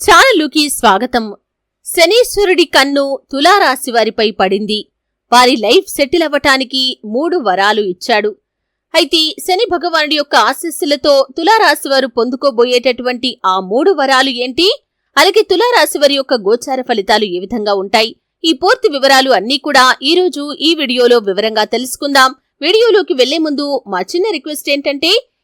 ఛానలుకి స్వాగతం. శనీశ్వరుడి కన్ను తులారాశి వారిపై పడింది. వారి లైఫ్ సెటిల్ అవ్వటానికి మూడు వరాలు ఇచ్చాడు. అయితే శని భగవానుడి యొక్క ఆశీస్సులతో తులారాశి వారు పొందుకోబోయేటటువంటి ఆ మూడు వరాలు ఏంటి? అలాగే తులారాశి వారి యొక్క గోచార ఫలితాలు ఏ విధంగా ఉంటాయి? ఈ పూర్తి వివరాలు అన్నీ కూడా ఈ రోజు ఈ వీడియోలో వివరంగా తెలుసుకుందాం. వీడియోలోకి వెళ్ళే ముందు మా చిన్న రిక్వెస్ట్ ఏంటంటే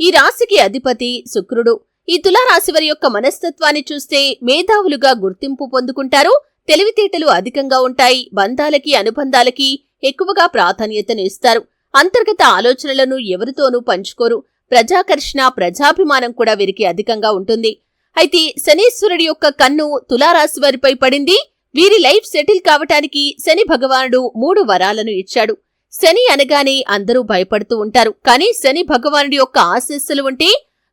ఈ రాశికి అధిపతి శుక్రుడు. ఈ తులారాశి వారి యొక్క మనస్తత్వాన్ని చూస్తే మేధావులుగా గుర్తింపు పొందుకుంటారు. తెలివితేటలు అధికంగా ఉంటాయి. బంధాలకి అనుబంధాలకి ఎక్కువగా ప్రాధాన్యతను ఇస్తారు. అంతర్గత ఆలోచనలను ఎవరితోనూ పంచుకోరు. ప్రజాకర్షణ ప్రజాభిమానం కూడా వీరికి అధికంగా ఉంటుంది. అయితే శనీశ్వరుడి యొక్క కన్ను తులారాశి వారిపై పడింది. వీరి లైఫ్ సెటిల్ కావటానికి శని భగవానుడు మూడు వరాలను ఇచ్చాడు. శని అనగానే అందరూ భయపడుతూ ఉంటారు. కానీ శని భగవానుడి యొక్క ఆశీస్సులు ఉంటే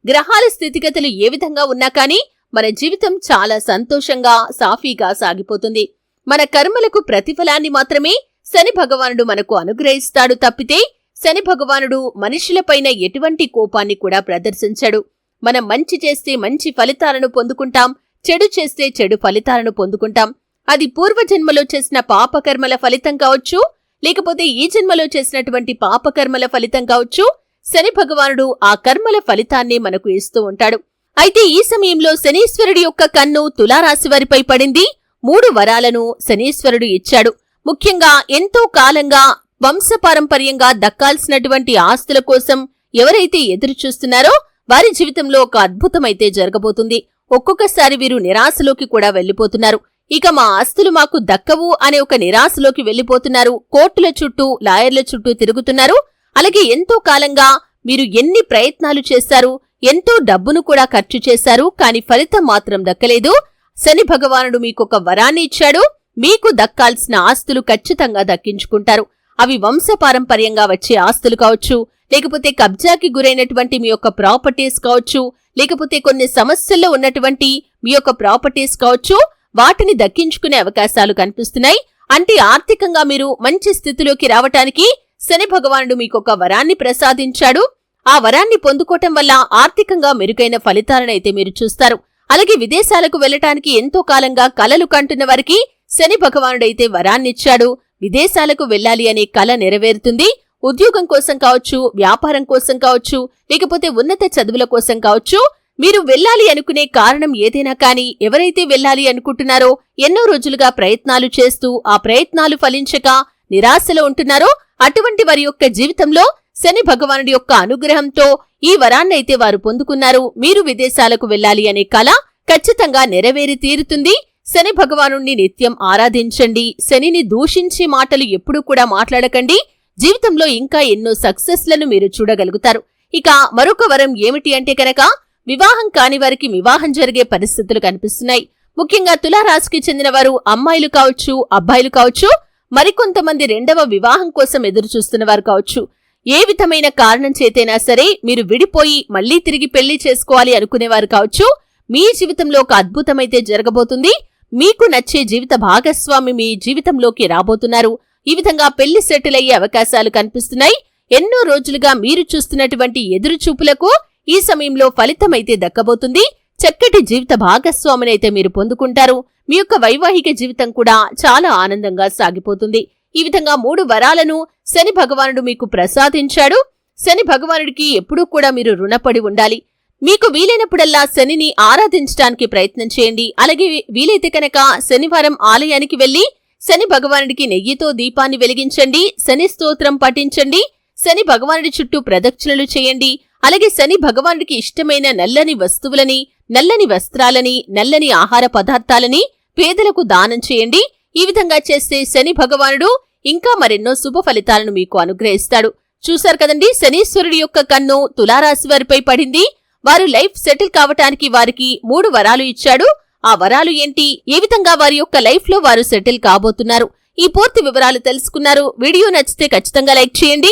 గ్రహాల స్థితిగతులు ఏ విధంగా ఉన్నా కానీ మన జీవితం చాలా సంతోషంగా సాఫీగా సాగిపోతుంది. మన కర్మలకు ప్రతిఫలాన్ని మాత్రమే శని భగవానుడు మనకు అనుగ్రహిస్తాడు తప్పితే శని భగవానుడు మనుషులపైన ఎటువంటి కోపాన్ని కూడా ప్రదర్శించడు. మనం మంచి చేస్తే మంచి ఫలితాలను పొందుకుంటాం చెడు చేస్తే చెడు ఫలితాలను పొందుకుంటాం. అది పూర్వజన్మలో చేసిన పాపకర్మల ఫలితం కావచ్చు లేకపోతే ఈ జన్మలో చేసినటువంటి పాపకర్మల ఫలితం కావచ్చు. శని భగవానుడు ఆ కర్మల ఫలితాన్ని మనకు ఇస్తూ ఉంటాడు. అయితే ఈ సమయంలో శనీశ్వరుడి యొక్క కన్ను తులారాశి వారిపై పడింది. మూడు వరాలను శనీశ్వరుడు ఇచ్చాడు. ముఖ్యంగా ఎంతో కాలంగా వంశపారంపర్యంగా దక్కాల్సినటువంటి ఆస్తుల కోసం ఎవరైతే ఎదురు చూస్తున్నారో వారి జీవితంలో ఒక అద్భుతమైతే జరగబోతుంది. ఒక్కొక్కసారి వీరు నిరాశలోకి కూడా వెళ్ళిపోతున్నారు ఇక మా ఆస్తులు మాకు దక్కవు అనే ఒక నిరాశలోకి వెళ్ళిపోతున్నారు కోర్టుల చుట్టూ లాయర్ల చుట్టూ తిరుగుతున్నారు. అలాగే ఎంతో కాలంగా మీరు ఎన్ని ప్రయత్నాలు చేశారు ఎంతో డబ్బును కూడా ఖర్చు చేశారు కాని ఫలితం మాత్రం దక్కలేదు. శని భగవానుడు మీకొక వరాన్ని ఇచ్చాడు. మీకు దక్కాల్సిన ఆస్తులు ఖచ్చితంగా దక్కించుకుంటారు. అవి వంశపారంపర్యంగా వచ్చే ఆస్తులు కావచ్చు లేకపోతే కబ్జాకి గురైనటువంటి మీ యొక్క ప్రాపర్టీస్ కావచ్చు లేకపోతే కొన్ని సమస్యల్లో ఉన్నటువంటి మీ యొక్క ప్రాపర్టీస్ కావచ్చు వాటిని దక్కించుకునే అవకాశాలు కనిపిస్తున్నాయి. అంటే ఆర్థికంగా మీరు మంచి స్థితిలోకి రావటానికి శని భగవానుడు మీకొక వరాన్ని ప్రసాదించాడు. ఆ వరాన్ని పొందుకోవటం వల్ల ఆర్థికంగా మెరుగైన ఫలితాలనైతే మీరు చూస్తారు. అలాగే విదేశాలకు వెళ్ళటానికి ఎంతో కాలంగా కలలు కంటున్న వారికి శని భగవానుడైతే వరాన్నిచ్చాడు విదేశాలకు వెళ్ళాలి అనే కల నెరవేరుతుంది. ఉద్యోగం కోసం కావచ్చు వ్యాపారం కోసం కావచ్చు లేకపోతే ఉన్నత చదువుల కోసం కావచ్చు మీరు వెళ్ళాలి అనుకునే కారణం ఏదైనా కానీ ఎవరైతే వెళ్ళాలి అనుకుంటున్నారో ఎన్నో రోజులుగా ప్రయత్నాలు చేస్తూ ఆ ప్రయత్నాలు ఫలించక నిరాశలో ఉంటున్నారో అటువంటి వారి యొక్క జీవితంలో శని భగవానుడి యొక్క అనుగ్రహంతో ఈ వరాన్నైతే వారు పొందుకున్నారు. మీరు విదేశాలకు వెళ్ళాలి అనే కళ ఖచ్చితంగా నెరవేరి తీరుతుంది. శని భగవాను నిత్యం ఆరాధించండి. శనిని దూషించే మాటలు ఎప్పుడూ కూడా మాట్లాడకండి. జీవితంలో ఇంకా ఎన్నో సక్సెస్లను మీరు చూడగలుగుతారు. ఇక మరొక వరం ఏమిటి అంటే కనుక వివాహం కాని వారికి వివాహం జరిగే పరిస్థితులు కనిపిస్తున్నాయి. ముఖ్యంగా తులారాశికి చెందిన వారు అమ్మాయిలు కావచ్చు అబ్బాయిలు కావచ్చు మరికొంతమంది రెండవ వివాహం కోసం ఎదురు చూస్తున్న వారు కావచ్చు. ఏ విధమైన కారణం చేతైనా సరే మీరు విడిపోయి మళ్ళీ తిరిగి పెళ్ళి చేసుకోవాలి అనుకునేవారు కావచ్చు. మీ జీవితంలో ఒక అద్భుతమైతే జరగబోతుంది. మీకు నచ్చే జీవిత భాగస్వామి మీ జీవితంలోకి రాబోతున్నారు. ఈ విధంగా పెళ్ళి సెటిల్ అయ్యే అవకాశాలు కనిపిస్తున్నాయి. ఎన్నో రోజులుగా మీరు చూస్తున్నటువంటి ఎదురుచూపులకు ఈ సమయంలో ఫలితమైతే దక్కబోతుంది. చక్కటి జీవిత భాగస్వామినైతే మీరు పొందుకుంటారు. మీ యొక్క వైవాహిక జీవితం కూడా చాలా ఆనందంగా సాగిపోతుంది. ఈ విధంగా మూడు వరాలను శని భగవానుడు మీకు ప్రసాదించాడు. శని భగవానుడికి ఎప్పుడూ కూడా మీరు రుణపడి ఉండాలి. మీకు వీలైనప్పుడల్లా శనిని ఆరాధించడానికి ప్రయత్నం చేయండి. అలాగే వీలైతే కనుక శనివారం ఆలయానికి వెళ్ళి శని భగవానుడికి నెయ్యితో దీపాన్ని వెలిగించండి. శని స్తోత్రం పఠించండి. శని భగవానుడి చుట్టూ ప్రదక్షిణలు చేయండి. అలాగే శని భగవానుడికి ఇష్టమైన నల్లని వస్తువులని నల్లని వస్త్రాలని నల్లని ఆహార పదార్థాలని పేదలకు దానం చేయండి. ఈ విధంగా చేస్తే శని భగవానుడు ఇంకా మరెన్నో శుభ ఫలితాలను మీకు అనుగ్రహిస్తాడు. చూశారు కదండి శనీశ్వరుడి యొక్క కన్ను తులారాశి వారిపై పడింది. వారు లైఫ్ సెటిల్ కావటానికి వారికి మూడు వరాలు ఇచ్చాడు. ఆ వరాలు ఏంటి? ఏ విధంగా వారి యొక్క లైఫ్లో వారు సెటిల్ కాబోతున్నారు? ఈ పూర్తి వివరాలు తెలుసుకున్నారు. వీడియో నచ్చితే ఖచ్చితంగా లైక్ చేయండి.